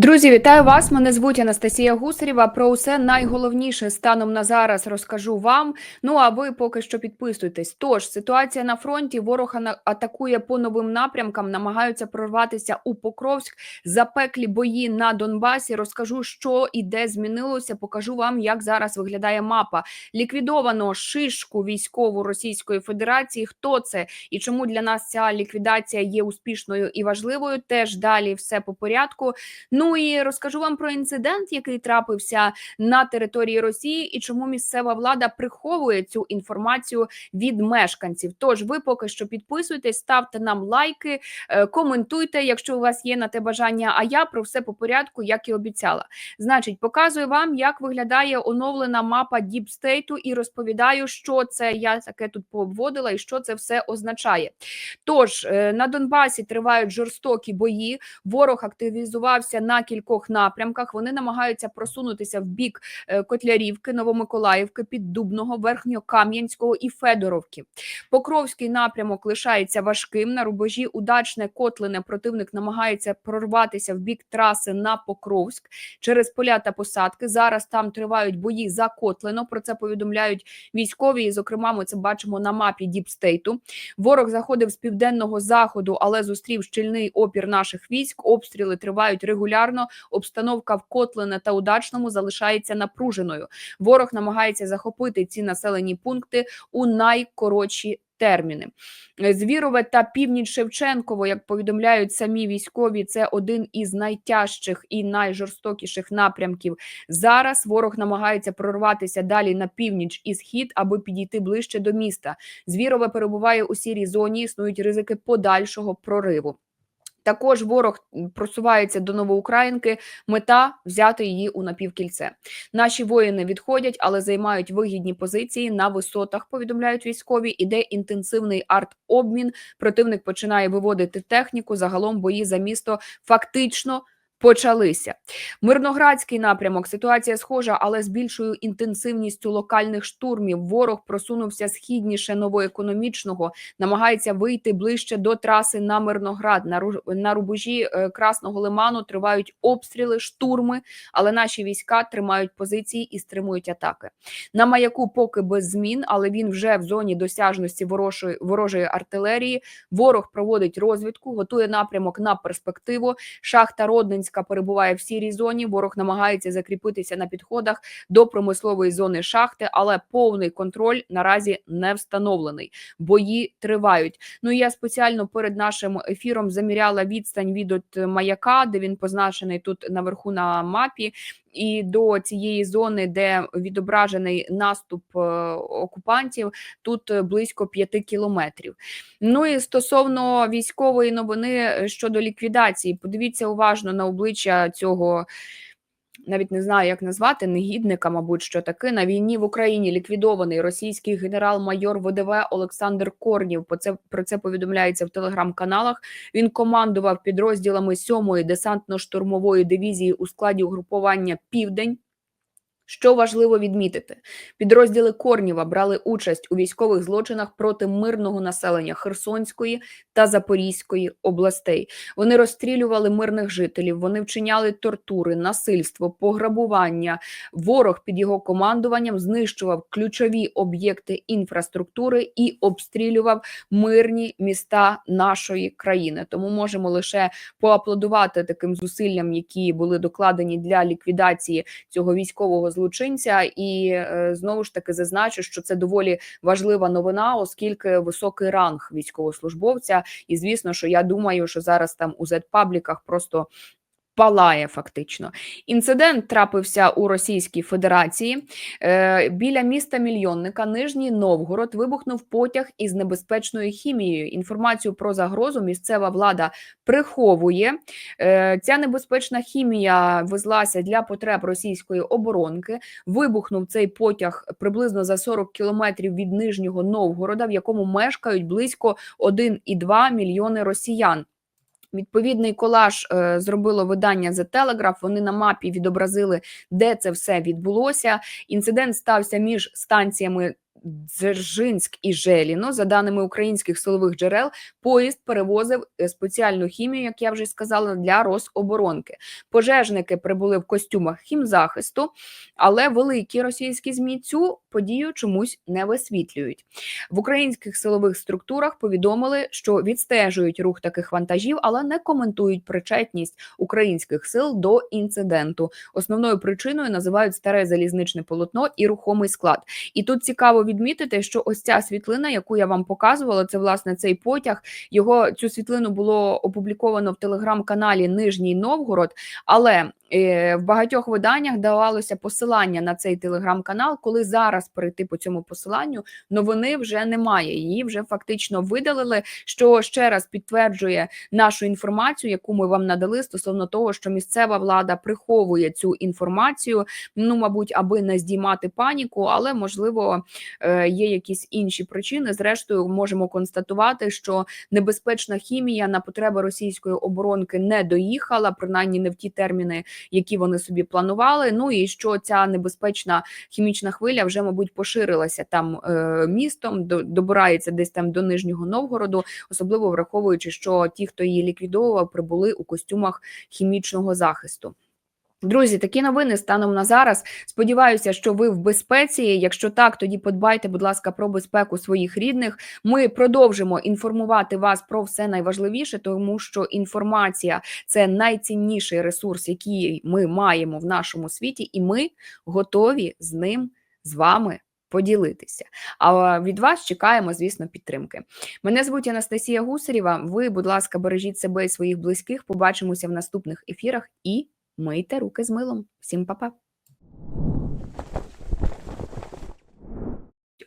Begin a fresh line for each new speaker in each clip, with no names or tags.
Друзі, вітаю вас! Мене звуть Анастасія Гусарєва. Про усе найголовніше станом на зараз розкажу вам. Ну а ви поки що підписуйтесь. Тож ситуація на фронті ворог атакує по новим напрямкам, намагаються прорватися у Покровськ. Запеклі бої на Донбасі. Розкажу, що і де змінилося. Покажу вам, як зараз виглядає мапа. Ліквідовано шишку військову Російської Федерації. Хто це і чому для нас ця ліквідація є успішною і важливою? Теж далі все по порядку. Ну і розкажу вам про інцидент, який трапився на території Росії, і чому місцева влада приховує цю інформацію від мешканців. Тож ви поки що підписуйтесь, ставте нам лайки, е, коментуйте, якщо у вас є на те бажання. А я про все по порядку, як і обіцяла. Значить, показую вам, як виглядає оновлена мапа Діпстейту, і розповідаю, що це я таке тут пообводила, і що це все означає. Тож е, на Донбасі тривають жорстокі бої. Ворог активізувався на кількох напрямках. Вони намагаються просунутися в бік е, Котлярівки, Новомиколаївки, Піддубного, Верхньокам'янського і Федоровки. Покровський напрямок лишається важким. На рубежі удачне Котлине противник намагається прорватися в бік траси на Покровськ через поля та посадки. Зараз там тривають бої за Котлино. Про це повідомляють військові. І, зокрема, ми це бачимо на мапі Діпстейту. Ворог заходив з південного заходу, але зустрів щільний опір наших військ. Обстріли тривають регулярно. Обстановка в Котлине та Удачному залишається напруженою. Ворог намагається захопити ці населені пункти у найкоротші терміни. Е, Звірове та північ Шевченково, як повідомляють самі військові, це один із найтяжчих і найжорстокіших напрямків. Зараз ворог намагається прорватися далі на північ і схід, аби підійти ближче до міста. Звірове перебуває у сірій зоні. Існують ризики подальшого прориву. Також ворог просувається до Новоукраїнки. Мета взяти її у напівкільце. Наші воїни відходять, але займають вигідні позиції на висотах. Повідомляють військові. Іде інтенсивний арт-обмін. Противник починає виводити техніку. Загалом бої за місто фактично. Почалися мирноградський напрямок. Ситуація схожа, але з більшою інтенсивністю локальних штурмів. Ворог просунувся східніше новоекономічного, намагається вийти ближче до траси на Мирноград. На рубежі е, Красного Лиману тривають обстріли, штурми, але наші війська тримають позиції і стримують атаки. На маяку поки без змін, але він вже в зоні досяжності ворожої, ворожої артилерії. Ворог проводить розвідку, готує напрямок на перспективу. Шахта Родненська перебуває в сірій зоні. Ворог намагається закріпитися на підходах до промислової зони шахти, але повний контроль наразі не встановлений. Бої тривають. Ну і я спеціально перед нашим ефіром заміряла відстань від от маяка, де він позначений тут наверху на мапі. І до цієї зони, де відображений наступ е, окупантів, тут е, близько 5 кілометрів. Ну і стосовно військової новини е, щодо ліквідації, подивіться уважно на обличчя цього. Навіть не знаю, як назвати негідника, мабуть, що таки на війні в Україні ліквідований російський генерал-майор ВДВ Олександр Корнів. По це про це повідомляється в телеграм-каналах. Він командував підрозділами 7-ї десантно-штурмової дивізії у складі угрупування Південь. Що важливо відмітити, підрозділи Корніва брали участь у військових злочинах проти мирного населення Херсонської та Запорізької областей. Вони розстрілювали мирних жителів, вони вчиняли тортури, насильство, пограбування. Ворог під його командуванням знищував ключові об'єкти інфраструктури і обстрілював мирні міста нашої країни. Тому можемо лише поаплодувати таким зусиллям, які були докладені для ліквідації цього військового злочинця. І е, знову ж таки зазначу, що це доволі важлива новина, оскільки високий ранг військовослужбовця. І звісно, що я думаю, що зараз там у зет-пабліках просто. Палає фактично інцидент трапився у Російській Федерації е, біля міста мільйонника Нижній Новгород. Вибухнув потяг із небезпечною хімією. Інформацію про загрозу місцева влада приховує. Е, ця небезпечна хімія везлася для потреб російської оборонки. Вибухнув цей потяг приблизно за 40 кілометрів від Нижнього Новгорода, в якому мешкають близько 1,2 мільйони росіян. Відповідний колаж е, зробило видання The Telegraph. Вони на мапі відобразили, де це все відбулося. Інцидент стався між станціями Дзержинськ і Желіно. За даними українських силових джерел, поїзд перевозив е, спеціальну хімію, як я вже сказала, для Рособоронки. Пожежники прибули в костюмах хімзахисту, але великі російські змі цю подію чомусь не висвітлюють. В українських силових структурах повідомили, що відстежують рух таких вантажів, але не коментують причетність українських сил до інциденту. Основною причиною називають старе залізничне полотно і рухомий склад. І тут цікаво відмітити, що ось ця світлина, яку я вам показувала, це власне цей потяг. Його цю світлину було опубліковано в телеграм-каналі Нижній Новгород, але е, в багатьох виданнях давалося посилання на цей телеграм-канал. Коли зараз перейти по цьому посиланню, новини вже немає. Її вже фактично видалили, що ще раз підтверджує нашу інформацію, яку ми вам надали стосовно того, що місцева влада приховує цю інформацію. Ну, мабуть, аби не здіймати паніку, але можливо є якісь інші причини. Зрештою, можемо констатувати, що небезпечна хімія на потреби російської оборонки не доїхала, принаймні не в ті терміни, які вони собі планували. Ну і що ця небезпечна хімічна хвиля вже, мабуть, поширилася там е, містом, до, добирається десь там до Нижнього Новгороду, особливо враховуючи, що ті, хто її ліквідовував, прибули у костюмах хімічного захисту. Друзі, такі новини станом на зараз. Сподіваюся, що ви в безпеці. Якщо так, тоді подбайте, будь ласка, про безпеку своїх рідних. Ми продовжимо інформувати вас про все найважливіше, тому що інформація це найцінніший ресурс, який ми маємо в нашому світі, і ми готові з ним з вами. Поділитися, а від вас чекаємо, звісно, підтримки. Мене звуть Анастасія Гусарєва. Ви, будь ласка, бережіть себе і своїх близьких. Побачимося в наступних ефірах і мийте руки з милом. Всім па-па!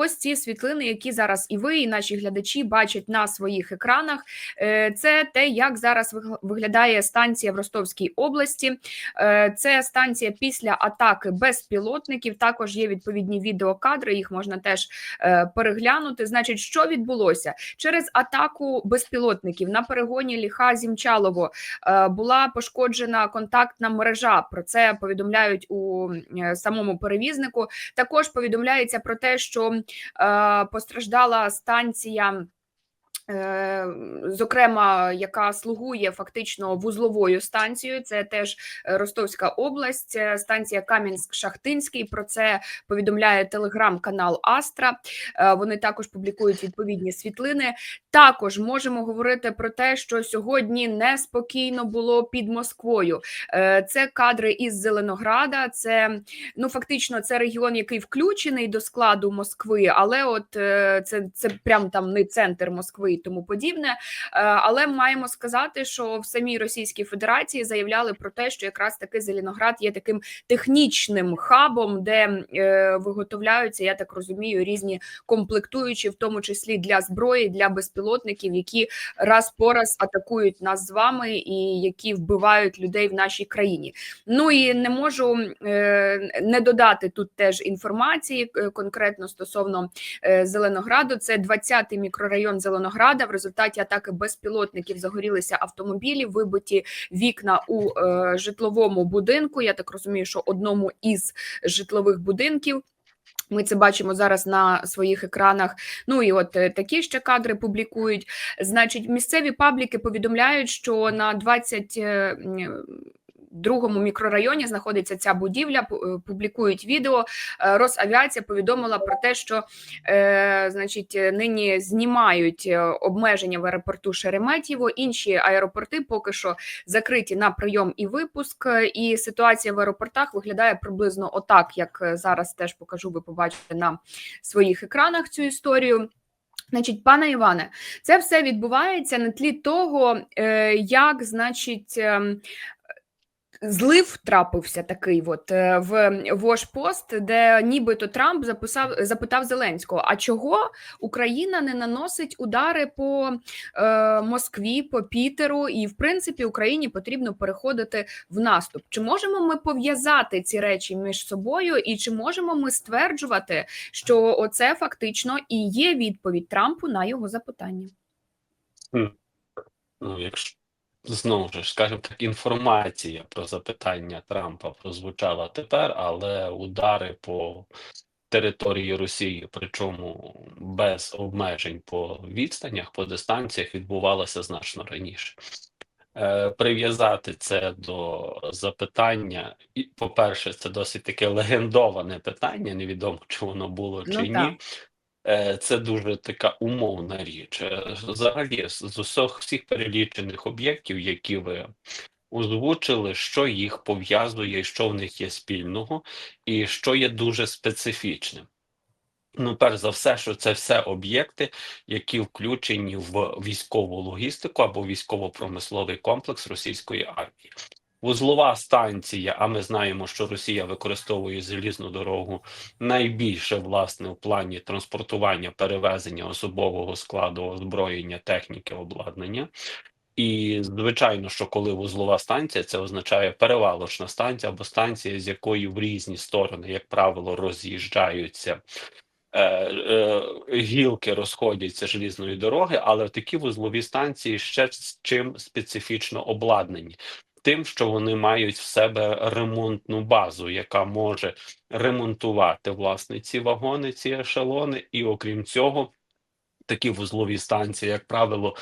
Ось ці світлини, які зараз і ви, і наші глядачі бачать на своїх екранах. Е, Це те, як зараз виглядає станція в Ростовській області. Е, Це станція після атаки безпілотників. Також є відповідні відеокадри, їх можна теж е, переглянути. Значить, що відбулося через атаку безпілотників на перегоні ліха Зімчалово була пошкоджена контактна мережа. Про це повідомляють у самому перевізнику. Також повідомляється про те, що постраждала станція. Е, Зокрема, яка слугує фактично вузловою станцією, це теж е, Ростовська область, е, станція Кам'янськ-Шахтинський. Про це повідомляє телеграм-канал Астра. Вони також публікують відповідні світлини. Також можемо говорити про те, що сьогодні неспокійно було під Москвою. Це кадри із Зеленограда. Це ну фактично це регіон, який включений до складу Москви, але от це, це прям там не центр Москви тому подібне. Е, Але маємо сказати, що в самій Російській Федерації заявляли про те, що якраз таки Зеленоград є таким технічним хабом, де е, виготовляються, я так розумію, різні комплектуючі, в тому числі для зброї, для безпілотників, які раз по раз атакують нас з вами і які вбивають людей в нашій країні. Ну і не можу е, не додати тут теж інформації конкретно стосовно Зеленограду. Це 20-й мікрорайон Зеленограда. В результаті атаки безпілотників загорілися автомобілі, вибиті вікна у е, житловому будинку. Я так розумію, що одному із житлових будинків. Ми це бачимо зараз на своїх екранах. Ну і от е, такі ще кадри публікують. Значить, місцеві пабліки повідомляють, що на 20 е, м, другому мікрорайоні знаходиться ця будівля. е, Публікують відео. Е, Росавіація повідомила про те, що е, значить нині знімають обмеження в аеропорту Шереметьєво. Інші аеропорти поки що закриті на прийом і випуск. І ситуація в аеропортах виглядає приблизно отак, як зараз теж покажу. Ви побачите на своїх екранах цю історію. Значить, пане Іване, це все відбувається на тлі того, як, значить, ем, Злив трапився такий от е, в Вошпост, де нібито Трамп записав запитав Зеленського: а чого Україна не наносить удари по е, Москві, по Пітеру, і в принципі Україні потрібно переходити в наступ. Чи можемо ми пов'язати ці речі між собою, і чи можемо ми стверджувати, що оце фактично і є відповідь Трампу на його запитання?
Ну, якщо знову ж, скажімо так, інформація про запитання Трампа прозвучала тепер, але удари по території Росії, причому без обмежень по відстанях, по дистанціях, відбувалася значно раніше. Е, Прив'язати це до запитання, і, по-перше, це досить таке легендоване питання. Невідомо, чи воно було чи
Ну,
ні.
так.
Е, Це дуже така умовна річ. Е, Взагалі, з усіх всіх перелічених об'єктів, які ви озвучили, що їх пов'язує, що в них є спільного, і що є дуже специфічним. Ну, перш за все, що це все об'єкти, які включені в військову логістику або військово-промисловий комплекс російської армії. Вузлова станція, а ми знаємо, що Росія використовує залізну дорогу найбільше власне в плані транспортування, перевезення особового складу, озброєння, техніки, обладнання. І звичайно, що коли вузлова станція, це означає перевалочна станція або станція, з якої в різні сторони, як правило, роз'їжджаються е, е, гілки, розходяться желізної дороги, але такі вузлові станції ще з чим специфічно обладнані. Тим, що вони мають в себе ремонтну базу, яка може ремонтувати власне ці вагони, ці ешелони, і окрім цього, такі вузлові станції, як правило,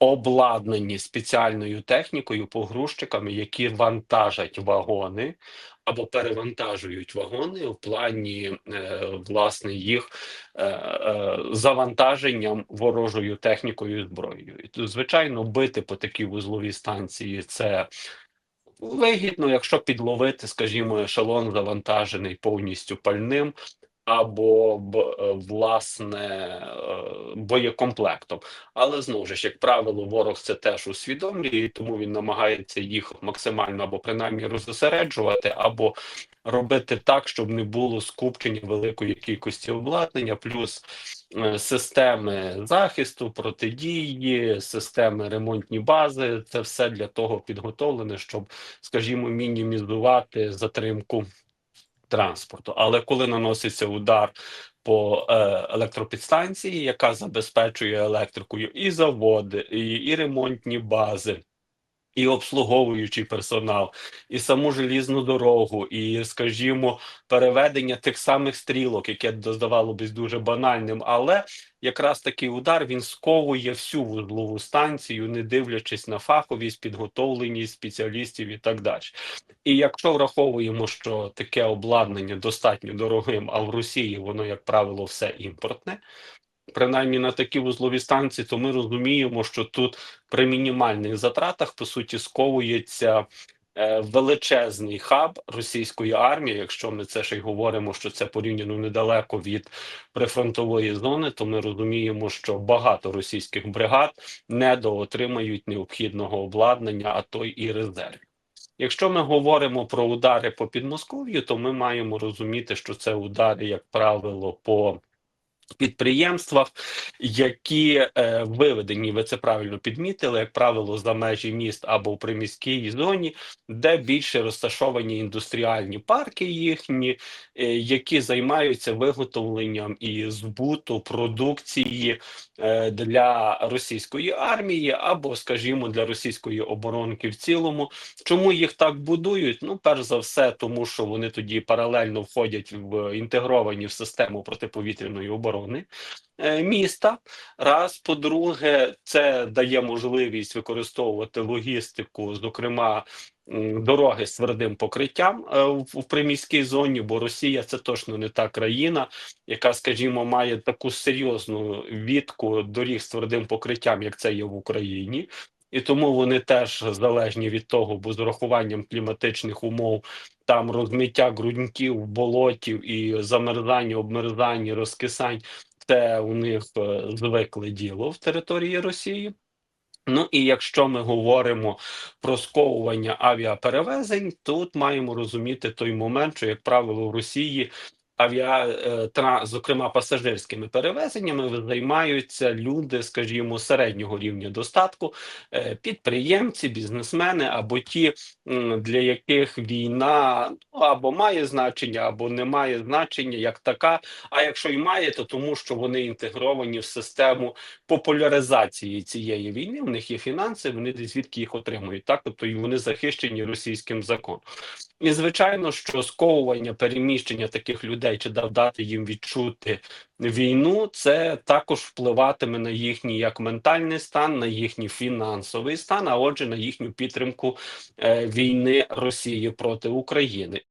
обладнані спеціальною технікою, погрузчиками, які вантажать вагони або перевантажують вагони в плані е, власне їх е, е, завантаженням ворожою технікою і зброєю. І звичайно, бити по такій вузловій станції це. Вигідно, якщо підловити, скажімо, ешелон завантажений повністю пальним або б, е, власне е, боєкомплектом. Але знову ж, як правило, ворог це теж усвідомлює, тому він намагається їх максимально або принаймні розосереджувати, або робити так, щоб не було скупчення великої кількості обладнання, плюс е, системи захисту, протидії, системи ремонтні бази. Це все для того підготовлене, щоб, скажімо, мінімізувати затримку транспорту. Але коли наноситься удар по е, електропідстанції, яка забезпечує електрикою і заводи, і, і ремонтні бази. І обслуговуючий персонал, і саму желізну дорогу, і, скажімо, переведення тих самих стрілок, яке здавалося дуже банальним, але якраз такий удар він сковує всю вузлову станцію, не дивлячись на фаховість, підготовленість спеціалістів і так далі. І якщо враховуємо, що таке обладнання достатньо дорогим, а в Росії воно, як правило, все імпортне. Принаймні на такі вузлові станції, то ми розуміємо, що тут при мінімальних затратах по суті сковується е, величезний хаб російської армії. Якщо ми це ще й говоримо, що це порівняно недалеко від прифронтової зони, то ми розуміємо, що багато російських бригад недоотримають необхідного обладнання, а то й і резервів. Якщо ми говоримо про удари по Підмосков'ю, то ми маємо розуміти, що це удари, як правило, по підприємствах, які е, виведені, ви це правильно підмітили, як правило, за межі міст або в приміській зоні, де більше розташовані індустріальні парки їхні, е, які займаються виготовленням і збуту продукції е, для російської армії або, скажімо, для російської оборонки в цілому. Чому їх так будують? Ну, перш за все, тому що вони тоді паралельно входять в інтегровані в систему протиповітряної оборони е, міста. Раз, по-друге, це дає можливість використовувати логістику, зокрема. Дороги з твердим покриттям е, в приміській зоні, бо Росія це точно не та країна, яка, скажімо, має таку серйозну відку доріг з твердим покриттям, як це є в Україні, і тому вони теж залежні від того, бо з урахуванням кліматичних умов там розмиття ґрунтів, болотів і замерзання, обмерзання, розкисань це у них е, звикле діло в території Росії. Ну і якщо ми говоримо про сковування авіаперевезень, тут маємо розуміти той момент, що, як правило, в Росії авіа, е, зокрема пасажирськими перевезеннями, займаються люди, скажімо, середнього рівня достатку, е, підприємці, бізнесмени або ті, для яких війна або має значення, або не має значення як така. А якщо й має, то тому, що вони інтегровані в систему популяризації цієї війни. У них є фінанси, вони звідки їх отримують. Так, тобто і вони захищені російським законом. І звичайно, що сковування переміщення таких людей чи дати їм відчути війну, це також впливатиме на їхній як ментальний стан, на їхній фінансовий стан, а отже, на їхню підтримку е, війни Росії проти України.